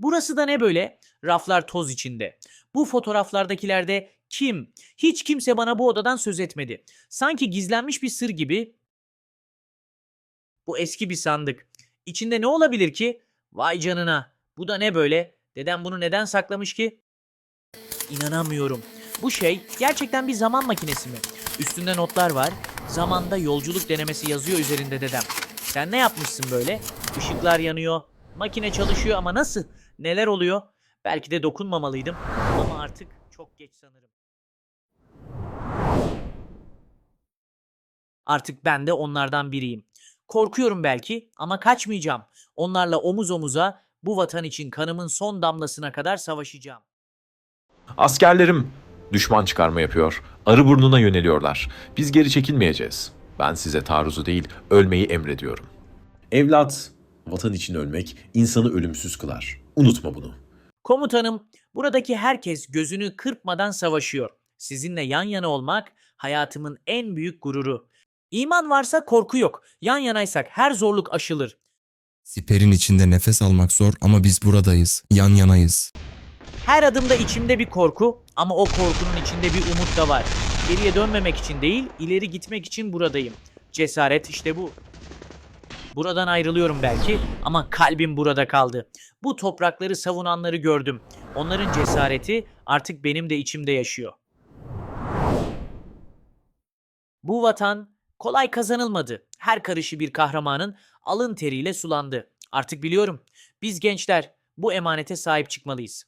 Burası da ne böyle? Raflar toz içinde. Bu fotoğraflardakilerde kim? Hiç kimse bana bu odadan söz etmedi. Sanki gizlenmiş bir sır gibi. Bu eski bir sandık. İçinde ne olabilir ki? Vay canına. Bu da ne böyle? Dedem bunu neden saklamış ki? İnanamıyorum. Bu şey gerçekten bir zaman makinesi mi? Üstünde notlar var. Zamanda yolculuk denemesi yazıyor üzerinde dedem. Sen ne yapmışsın böyle? Işıklar yanıyor. Makine çalışıyor ama nasıl? Neler oluyor? Belki de dokunmamalıydım ama artık çok geç sanırım. Artık ben de onlardan biriyim. Korkuyorum belki ama kaçmayacağım. Onlarla omuz omuza bu vatan için kanımın son damlasına kadar savaşacağım. Askerlerim düşman çıkarma yapıyor. Arı burnuna yöneliyorlar. Biz geri çekilmeyeceğiz. Ben size taarruzu değil, ölmeyi emrediyorum. Evlat, vatan için ölmek insanı ölümsüz kılar. Unutma bunu. Komutanım, buradaki herkes gözünü kırpmadan savaşıyor. Sizinle yan yana olmak hayatımın en büyük gururu. İman varsa korku yok. Yan yanaysak her zorluk aşılır. Siperin içinde nefes almak zor ama biz buradayız. Yan yanayız. Her adımda içimde bir korku ama o korkunun içinde bir umut da var. Geriye dönmemek için değil, ileri gitmek için buradayım. Cesaret işte bu. Buradan ayrılıyorum belki ama kalbim burada kaldı. Bu toprakları savunanları gördüm. Onların cesareti artık benim de içimde yaşıyor. Bu vatan kolay kazanılmadı. Her karışı bir kahramanın alın teriyle sulandı. Artık biliyorum. Biz gençler bu emanete sahip çıkmalıyız.